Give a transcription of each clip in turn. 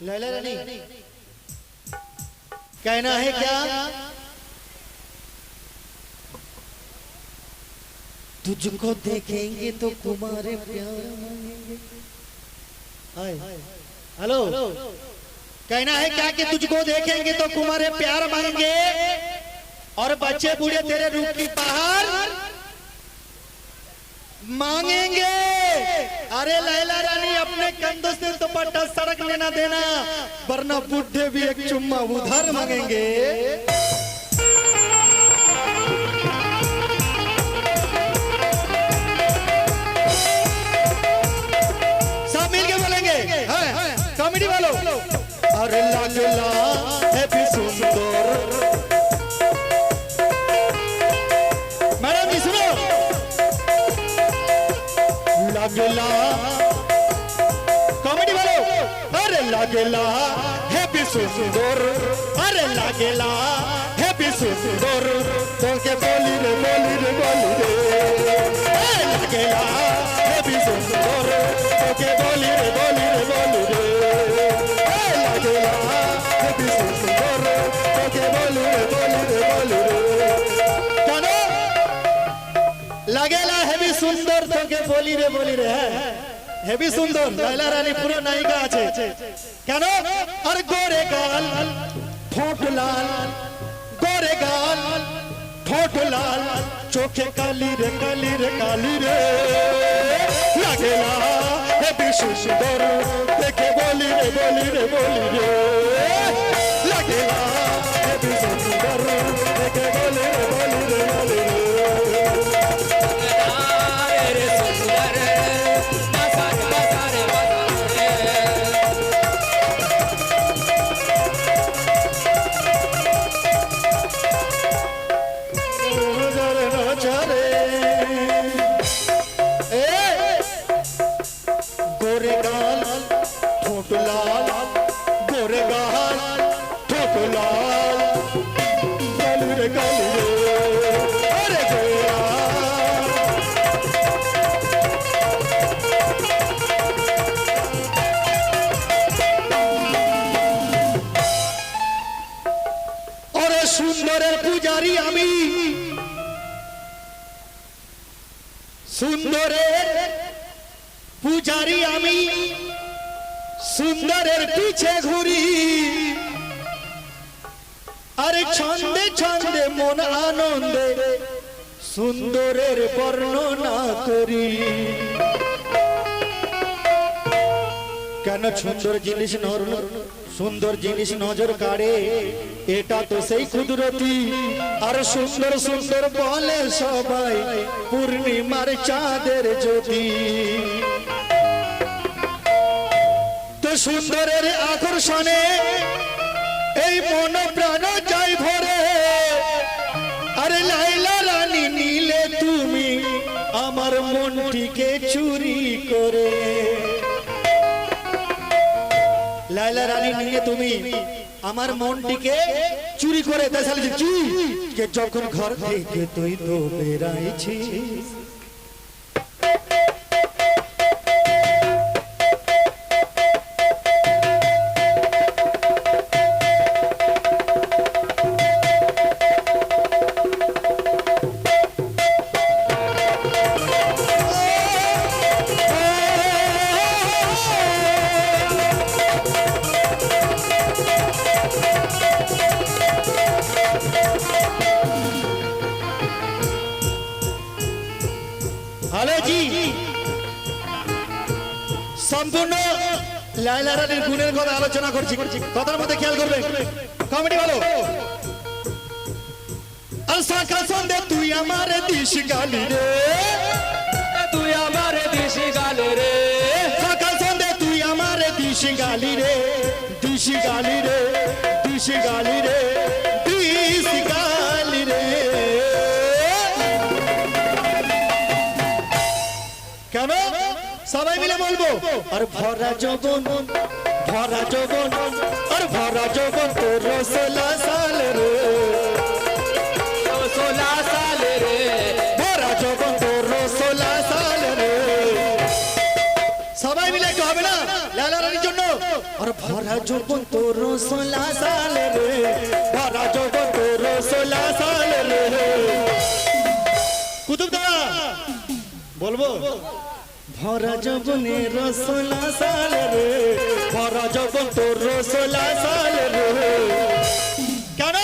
लैला रानी कहना है क्या? तुझको देखेंगे तो तुम्हारे प्यार मांगेंगे हाय। हेलो। कहना है क्या कि तुझको देखेंगे तो तुम्हारे प्यार मांगेंगे और बच्चे बूढ़े तेरे रूप की पहाड़ मांगेंगे। अरे लैला रानी अपने कंधों से दुपट्टा सड़क लेना देना, वरना बुढ़े भी एक चुम्मा उधार मांगेंगे। सब मिलके बोलेंगे कॉमेडी वालों। अरे लागला লাগেলা হেবি সুন্দর। আরে লাগেলা হেবি সুন্দর। তোকে বলি রে বলি রে বলি রে। লাগেলা হেবি সুন্দর। তোকে বলি রে বলি রে বলি রে। লাগেলা হেবি সুন্দর। তোকে বলি রে বলি রে বলি রে। কেন? লাগেলা হেবি সুন্দর। তোকে বলি রে বলি রে। হ্যাঁ হেভি সুন্দর লাইলা রানী পুরো নায়িকা আছে। কেন? আর গোরে গাল ঠোঁট লাল গোরে গাল ঠোঁট লাল চোখে কালি রে কালি রে কালি রে। লাগেলা হেভি সুন্দর দেখে বলি রে বলি রে বলি রে। লাগেলা হেভি সুন্দর পূজারি আমি। সুন্দরের পূজারি আমি। সুন্দরের পিছে ঘুরি। আরে ছন্দে ছন্দে মন আনন্দে সুন্দরের বর্ণনা করি। কেন সুন্দর জিনিস নর সুন্দর জিনিস নজর কাড়ে? এটা তো সেই কুদরতি। আর সুন্দর সুন্দর বলে সবাই, পূর্ণিমার চাঁদের জ্যোতি। তো সুন্দরের আকর্ষণে এই মন প্রাণ যাই ভরে। আরে লাইলা রানী নিলে তুমি আমার মনটিকে চুরি করে। লাইলা রানী নিয়ে তুমি আমার মনটিকে চুরি করে দেশালি কে যখন ঘর থেকে তুই তো বেরাইছিস লাইলা রানীর গুণের কথা আলোচনা করছি। কথার মধ্যে খেয়াল করবেন কমেডি ভালো আর শাখা সন্ধে তুই আমার দিস গালি রে। তুই আমার দিশি গাল রে সন্ধে তুই আমার দিস গালি রে। দিস গালি রে দিস গালি রে। দিস গালি মিলে বলব? আর ভরা যোগন ভরা যোগন আর ভরা যোগন তোর সোলা সাল রে। সোলা সাল রে। ভরা যবন তোর সাল রে। সবাই মিলে একটু না? লালা রানীর জন্য? আর ভরা তোর রসলা সাল রে। ভরা যবন তোর রসলা সাল রে। কুতুব বলব? ভরা যৌবনের ষোলা সাল রে। ভরা যৌবন তোর ষোলা সাল রে। কেন?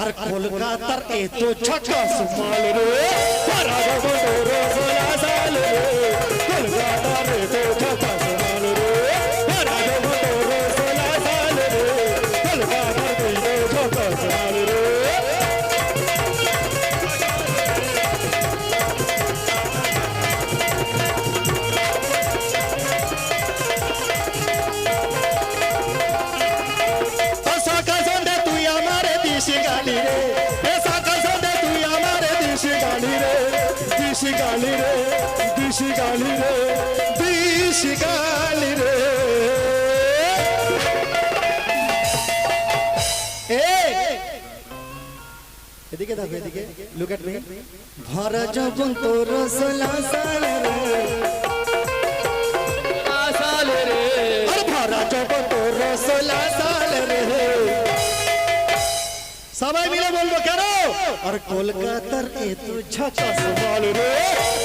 আর কলকাতার এত ছক্কাস সুমাল রে। ভরা যৌবন তোর ষোলা সাল রে। গালি রে দিশি গালি রে দিশি গালি রে দিশি গালি রে। এদিকে দেখো এদিকে। লুক এট মি ভরা যবন তোর সোলা সাল রে। আসাল রে। ভরা যবন তোর সোলা সবাই মিলে বলব কেন? আর কলকাতার এত ঝাকাস মাল রে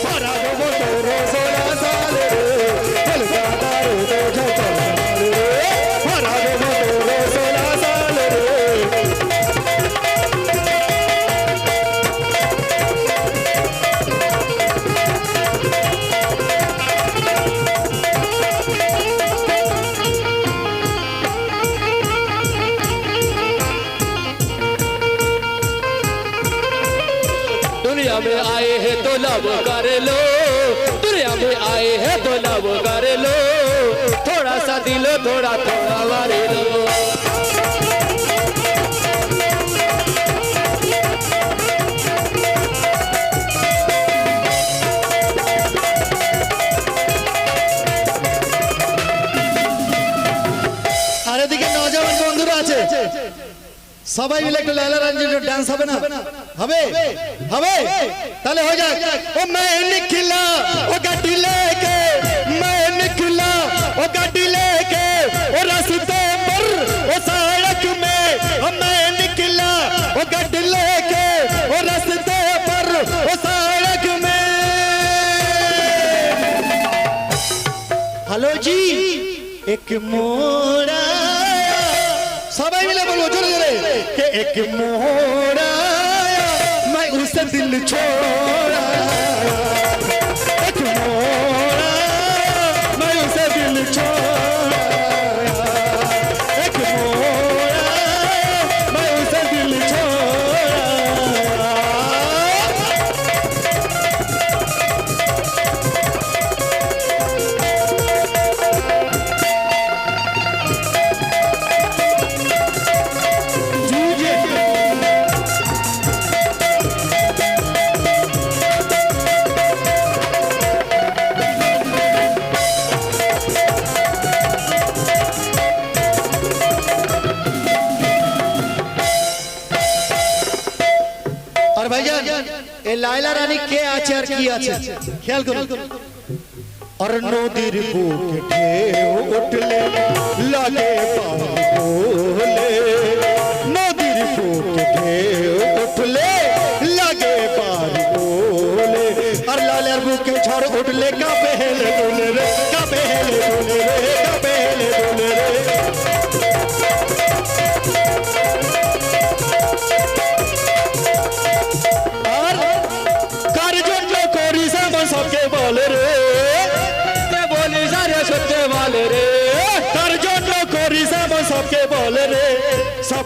ভরা যবন তোর সোনা সাল রে কলকাতার এত ঝাকাস মাল রে ভরা যবন তোর সোলা তোরা তো আমারে সবাই মিলে একটু লাইলা রঞ্জনের ডান্স হবে না? হবে? হবে? তাহলে হয়ে যাক। ও মেয়ে নিখিলা ও গাটি লেকে एक मोड़ा সবাই মিলে বলবো জোরে জোরে কে এক মোড়া मैं उसे दिल छोड़ा এই লাইলা রানী কে আছে আর কি আছে? খেয়াল করুন। আর নদীর বুকে ঢেউ উঠলে লাগে পাওয়া কোলে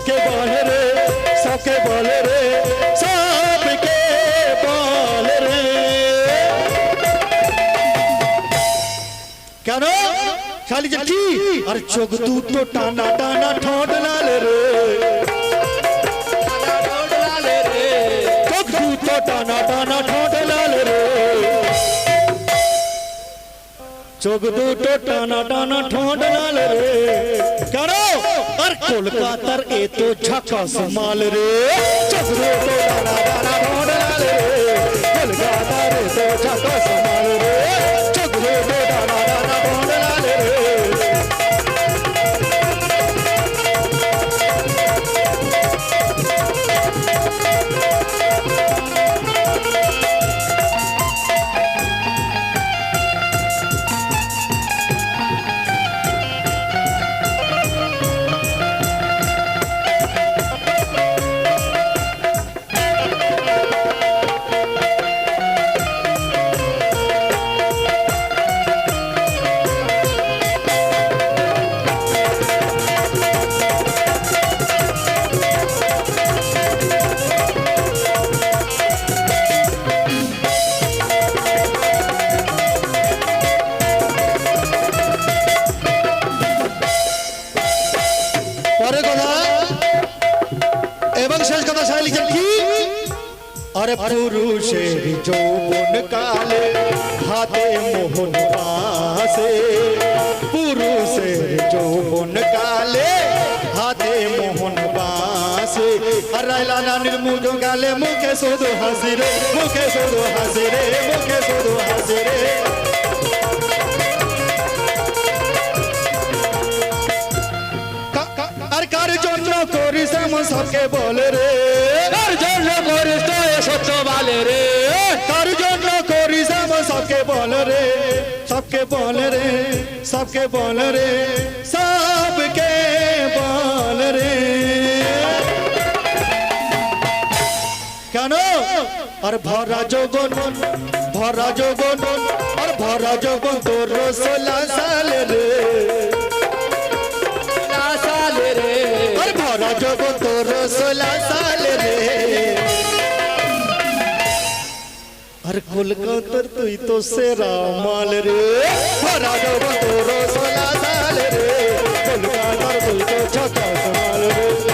সবকে বলে রে সবকে বলে রে সবকে বলে রে কেন খালি যে কি আর চোখ দুটো টানা টানা ঠোঁট লাল রে ঠোঁট লাল রে চোখ দুটো টানা টানা ঠোঁট লাল রে চোখ দুটো টানা টানা ঠোঁট লাল রে কেন আর কলকাতার এত ঝাকাস মাল রে কলকাতার এত ঝাকাস মোহন পাশে পুরুষের যৌবন কালে হাতে মোহন পাশে আর রাইলা নানির মুখ গালে মুখে শুধু হাসি রে মুখে শুধু হাসি রে মুখে শুধু হাসি রে কা- কা- আর কার জন্য করিস এমন সবকে বলে রে কার জন্য করিস তো এ সত্য বালে রে কার জন্য করিস এমন সবকে বলে রে সবকে বলে রে সবকে বলে রে সবকে বলে রে কেন? আর ভরা যোগন ভরা যোগন আর ভরা যোগন তোর ষোলা সাল রে। সালে রে। আর ভরা যোগন তোর ষোলা সাল রে। हर कुल का तर तुई तो से रामाल रे। हाँ, राजा बंदो तो रोसला साल रे। कुल का तर तुई तो छता समाल रे।